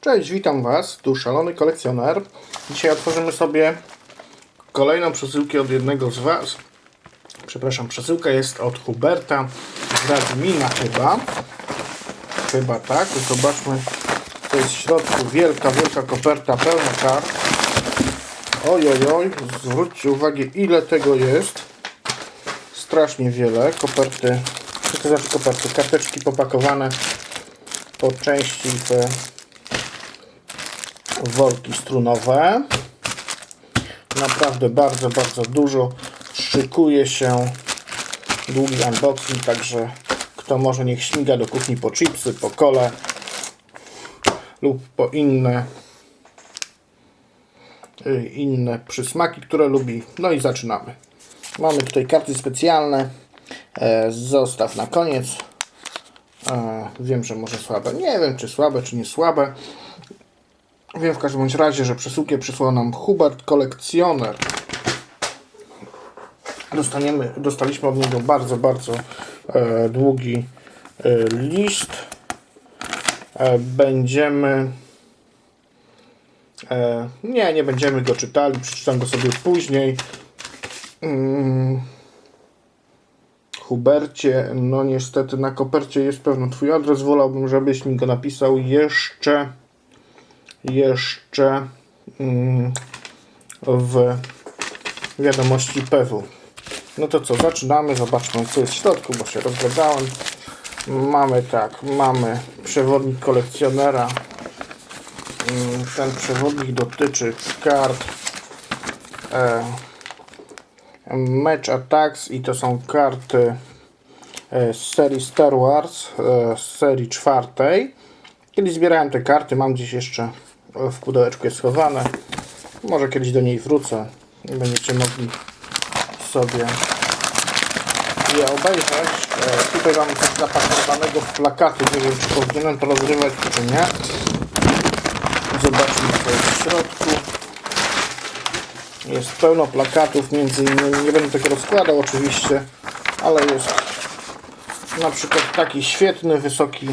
Cześć, witam Was, tu Szalony Kolekcjoner. Dzisiaj otworzymy sobie kolejną przesyłkę od jednego z Was. Przepraszam, przesyłka jest od Huberta z Radmina chyba. Chyba tak, zobaczmy co jest w środku. Wielka, wielka koperta, pełna kart. Oj, oj, zwróćcie uwagę ile tego jest. Strasznie wiele. Koperty, to znaczy koperty? Karteczki popakowane po części w worki strunowe. Naprawdę bardzo, bardzo dużo. Szykuje się długi unboxing, także kto może niech śmiga do kuchni po chipsy, po kole lub po inne y, inne przysmaki, które lubi. No i zaczynamy. Mamy tutaj karty specjalne. E, Zostaw na koniec. E, Wiem, że może słabe. Nie wiem, czy słabe, czy nie słabe. Wiem w każdym bądź razie, że przesyłkę przysłał nam Hubert Kolekcjoner. Dostaniemy, dostaliśmy od niego bardzo, bardzo e, długi e, list. E, będziemy. E, nie, nie będziemy go czytali, przeczytam go sobie później. Mm. Hubercie, no niestety na kopercie jest pewno Twój adres. Wolałbym, żebyś mi go napisał jeszcze jeszcze mm, w wiadomości PW. No to co, zaczynamy, zobaczmy co jest w środku, bo się rozgadałem. Mamy tak, mamy przewodnik kolekcjonera. Mm, Ten przewodnik dotyczy kart e, Match Attacks i to są karty e, z serii Star Wars, e, z serii czwartej. Kiedyś zbierałem te karty, mam gdzieś jeszcze w pudełeczku jest schowane. Może kiedyś do niej wrócę i będziecie mogli sobie je obejrzeć. E, tutaj mamy coś zapakowanego w plakaty. Nie wiem, czy powinienem to rozrywać, czy nie. Zobaczmy, co jest w środku. Jest pełno plakatów, między innymi. Nie będę tego rozkładał oczywiście, ale jest na przykład taki świetny, wysoki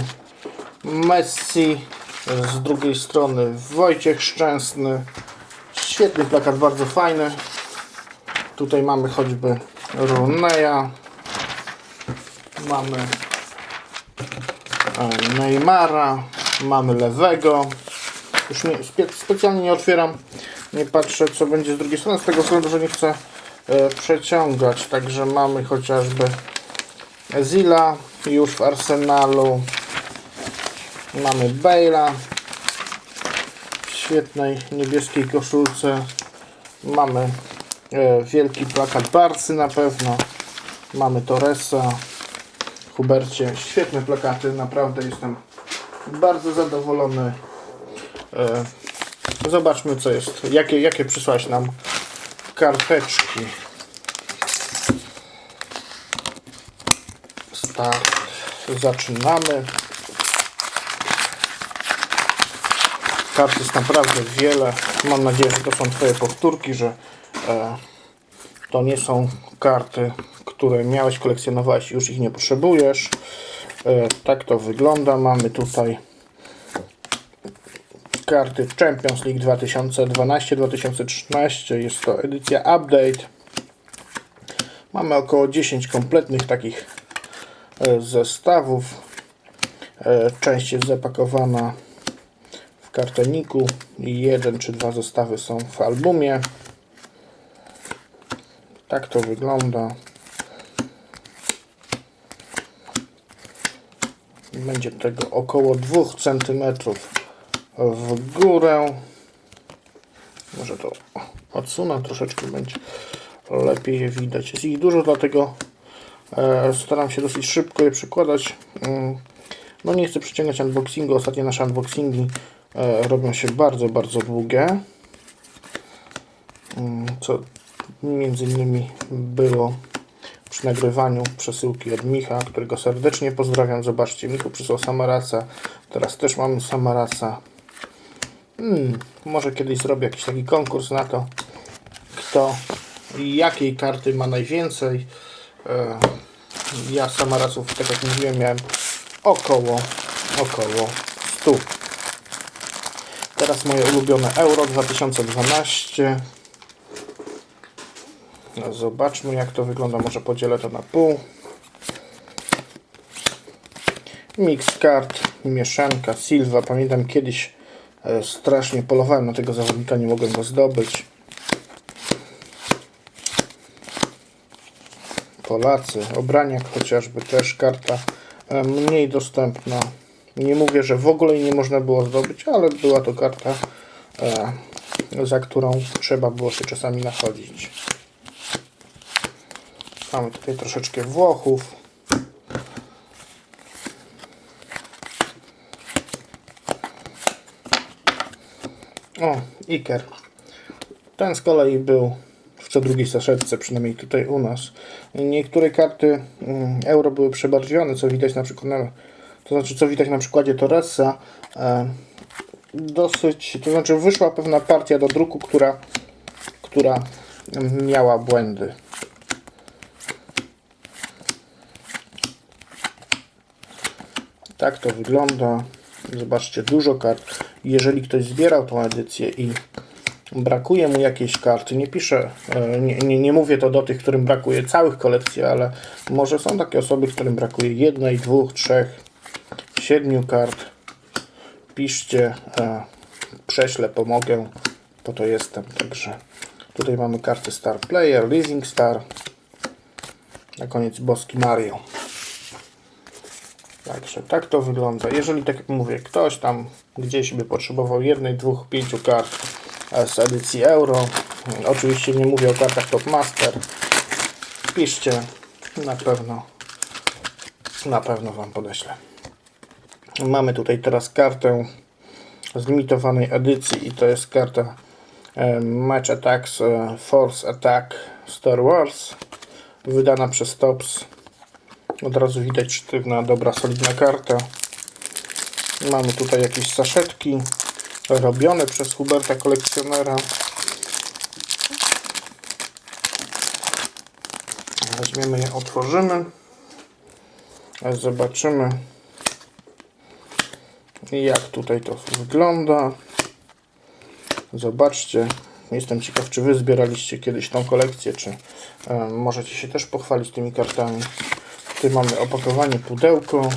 Messi, z drugiej strony Wojciech Szczęsny. Świetny plakat, bardzo fajny. Tutaj mamy choćby Runeja. Mamy e, Neymara. Mamy Lewego. Już nie, spe, specjalnie nie otwieram. Nie patrzę co będzie z drugiej strony. Z tego względu, że nie chcę e, przeciągać. Także mamy chociażby Zila już w arsenalu. Mamy Bale'a w świetnej niebieskiej koszulce. Mamy e, wielki plakat Barcy na pewno. Mamy Torresa, Hubercie. Świetne plakaty, naprawdę jestem bardzo zadowolony. E, zobaczmy co jest. Jakie, jakie przysłałeś nam karteczki. Tak, zaczynamy. Kart jest naprawdę wiele. Mam nadzieję, że to są Twoje powtórki, że e, to nie są karty, które miałeś, kolekcjonowałeś już ich nie potrzebujesz. E, tak to wygląda. Mamy tutaj karty Champions League 2012-2013. Jest to edycja Update. Mamy około 10 kompletnych takich e, zestawów. E, Część jest zapakowana kartoniku jeden czy dwa zestawy są w albumie. Tak to wygląda. Będzie tego około 2 cm w górę. Może to odsunę troszeczkę, będzie lepiej je widać. Jest ich dużo, dlatego e, staram się dosyć szybko je przykładać. Mm, No nie chcę przyciągać unboxingu. Ostatnie nasze unboxingi robią się bardzo, bardzo długie. Mm, Co między innymi było przy nagrywaniu przesyłki od Micha, którego serdecznie pozdrawiam. Zobaczcie, Michu przysłał Samaraca. Teraz też mamy Samaraca. Hmm, może kiedyś zrobię jakiś taki konkurs na to, kto jakiej karty ma najwięcej. E, Ja Samaraców, tak jak mówiłem, miałem około, około 100. teraz moje ulubione Euro 2012. No, zobaczmy jak to wygląda. Może podzielę to na pół. Mix kart, mieszanka, Silva. Pamiętam kiedyś e, strasznie polowałem na tego zawodnika, nie mogłem go zdobyć. Polacy, Obraniak chociażby też karta e, mniej dostępna. Nie mówię, że w ogóle nie można było zdobyć, ale była to karta, e, za którą trzeba było się czasami nachodzić. Mamy tutaj troszeczkę Włochów. O, Iker. Ten z kolei był w co drugiej saszetce, przynajmniej tutaj u nas. Niektóre karty mm, euro były przebarwione, co widać na przykład na, to znaczy co widać na przykładzie Torresa. E, dosyć, to znaczy wyszła pewna partia do druku, która, która miała błędy. Tak to wygląda. Zobaczcie, dużo kart. Jeżeli ktoś zbierał tą edycję i brakuje mu jakiejś karty, nie piszę, e, nie, nie, nie mówię to do tych, którym brakuje całych kolekcji, ale może są takie osoby, którym brakuje jednej, dwóch, trzech, siedmiu kart. Piszcie, e, prześlę, pomogę, po to jestem. Także tutaj mamy karty Star Player, Leasing Star, na koniec Boski Mario. Także tak to wygląda. Jeżeli, tak jak mówię, ktoś tam gdzieś by potrzebował jednej, dwóch, pięciu kart z edycji Euro, oczywiście nie mówię o kartach Top Master, piszcie, na pewno, na pewno Wam podeślę. Mamy tutaj teraz kartę z limitowanej edycji i to jest karta e, Match Attacks e, Force Attack Star Wars, wydana przez Tops. Od razu widać sztywna, dobra, solidna karta. Mamy tutaj jakieś saszetki robione przez Huberta kolekcjonera. Weźmiemy je, otworzymy. Zobaczymy jak tutaj to wygląda. Zobaczcie. Jestem ciekaw, czy Wy zbieraliście kiedyś tą kolekcję, czy e, możecie się też pochwalić tymi kartami. Tutaj mamy opakowanie, pudełko.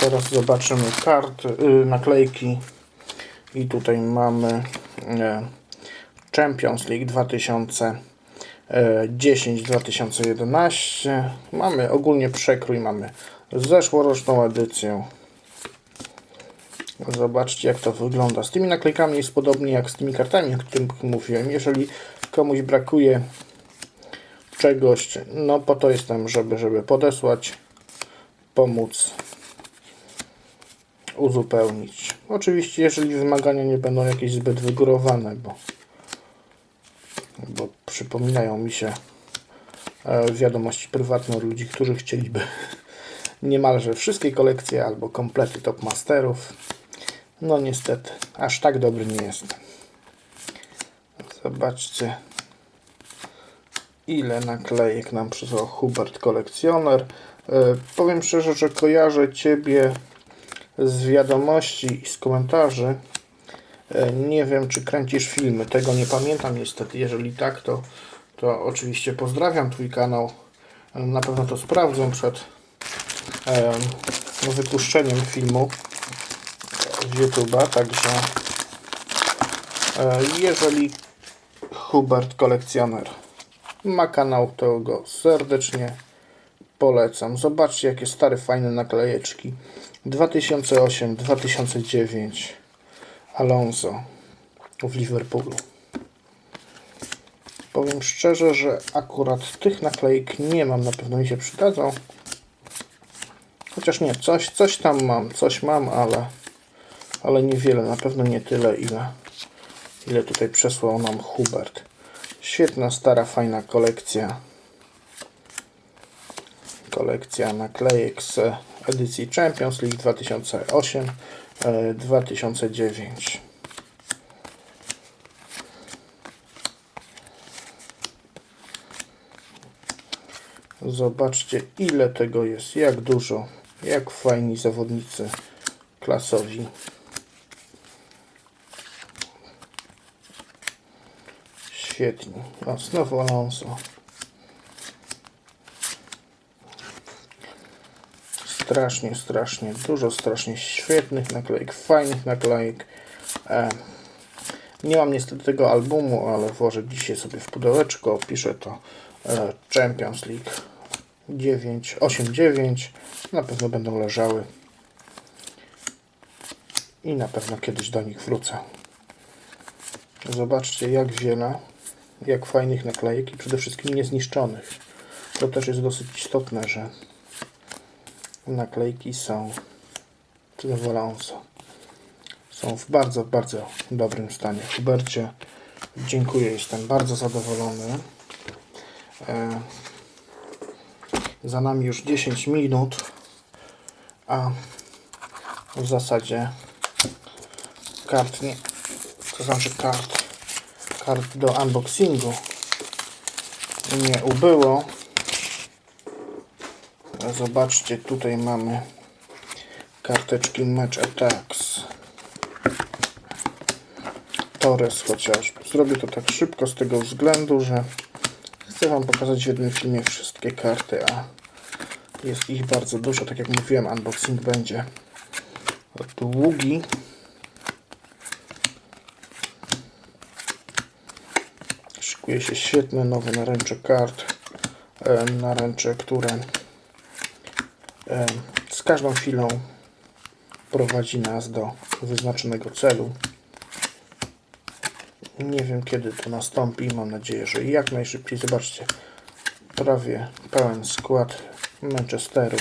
Teraz zobaczymy karty, y, naklejki. I tutaj mamy e, Champions League 2010-2011. Mamy ogólnie przekrój, mamy zeszłoroczną edycję. Zobaczcie jak to wygląda. Z tymi naklejkami jest podobnie jak z tymi kartami, o których mówiłem. Jeżeli komuś brakuje czegoś, no po to jestem, żeby, żeby podesłać, pomóc, uzupełnić. Oczywiście, jeżeli wymagania nie będą jakieś zbyt wygórowane, bo, bo przypominają mi się e, wiadomości prywatne od ludzi, którzy chcieliby niemalże wszystkie kolekcje albo komplety top masterów. No niestety, aż tak dobry nie jest. Zobaczcie, ile naklejek nam przysłał Hubert kolekcjoner. E, powiem szczerze, że kojarzę Ciebie z wiadomości i z komentarzy. E, nie wiem, czy kręcisz filmy, tego nie pamiętam niestety. Jeżeli tak, to, to oczywiście pozdrawiam Twój kanał. E, Na pewno to sprawdzę przed e, wypuszczeniem filmu z YouTube'a, także e, jeżeli Hubert kolekcjoner ma kanał, to go serdecznie polecam. Zobaczcie jakie stare fajne naklejeczki. 2008, 2009 Alonso w Liverpoolu. Powiem szczerze, że akurat tych naklejek nie mam, na pewno mi się przydadzą. Chociaż nie, coś, coś tam mam, coś mam, ale, ale niewiele, na pewno nie tyle, ile, ile tutaj przesłał nam Hubert. Świetna, stara, fajna kolekcja. Kolekcja naklejek z edycji Champions League 2008-2009. Zobaczcie ile tego jest, jak dużo. Jak fajni zawodnicy klasowi. Świetni. O, znowu Alonso. Strasznie, strasznie dużo, strasznie świetnych naklejek, fajnych naklejek. Nie mam niestety tego albumu, ale włożę dzisiaj sobie w pudełeczko, opiszę to e, Champions League 9, 8, 9. Na pewno będą leżały. I na pewno kiedyś do nich wrócę. Zobaczcie jak wiele, jak fajnych naklejek i przede wszystkim niezniszczonych. To też jest dosyć istotne, że naklejki są Alonso. Są w bardzo, bardzo dobrym stanie. Hubercie, dziękuję, jestem bardzo zadowolony. E, za nami już 10 minut, a w zasadzie kart nie, to znaczy kart, kart do unboxingu nie ubyło. Zobaczcie, tutaj mamy karteczki Match Attacks. Torres chociaż. Zrobię to tak szybko z tego względu, że chcę Wam pokazać w jednym filmie wszystkie karty, a jest ich bardzo dużo. Tak jak mówiłem, unboxing będzie długi. Szykuje się świetne nowe naręcze kart. E, Naręcze, które z każdą chwilą prowadzi nas do wyznaczonego celu. Nie wiem kiedy to nastąpi. Mam nadzieję, że jak najszybciej. Zobaczcie, prawie pełen skład Manchesteru.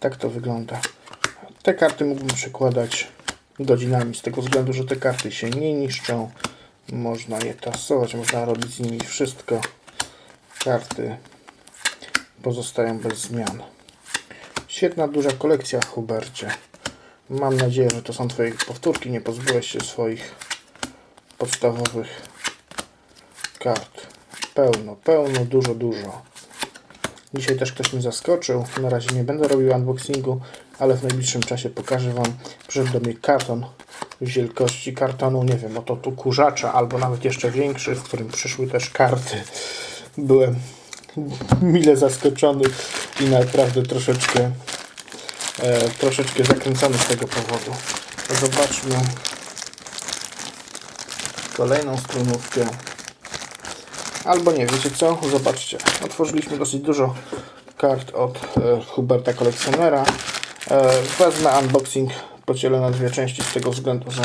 Tak to wygląda. Te karty mógłbym przekładać godzinami z tego względu, że te karty się nie niszczą. Można je tasować, można robić z nimi wszystko. Karty pozostają bez zmian. Świetna, duża kolekcja, Hubercie. Mam nadzieję, że to są Twoje powtórki. Nie pozbyłeś się swoich podstawowych kart. Pełno, pełno, dużo, dużo. Dzisiaj też ktoś mnie zaskoczył. Na razie nie będę robił unboxingu, ale w najbliższym czasie pokażę Wam. Przyszedł do mnie karton wielkości kartonu, nie wiem, oto tu kurzacza, albo nawet jeszcze większy, w którym przyszły też karty. Byłem mile zaskoczony i naprawdę troszeczkę e, troszeczkę zakręcony z tego powodu. Zobaczmy kolejną stronówkę. Albo nie, wiecie co? Zobaczcie. Otworzyliśmy dosyć dużo kart od e, Huberta kolekcjonera. E, wezmę unboxing, podzielę na dwie części z tego względu, że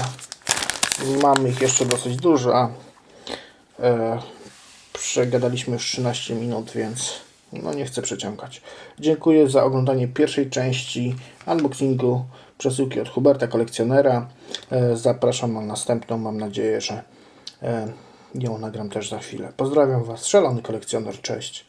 mamy ich jeszcze dosyć dużo, a e, przegadaliśmy już 13 minut, więc no nie chcę przeciągać. Dziękuję za oglądanie pierwszej części unboxingu przesyłki od Huberta kolekcjonera. E, zapraszam na następną. Mam nadzieję, że e, ją nagram też za chwilę. Pozdrawiam Was, szalony kolekcjoner. Cześć.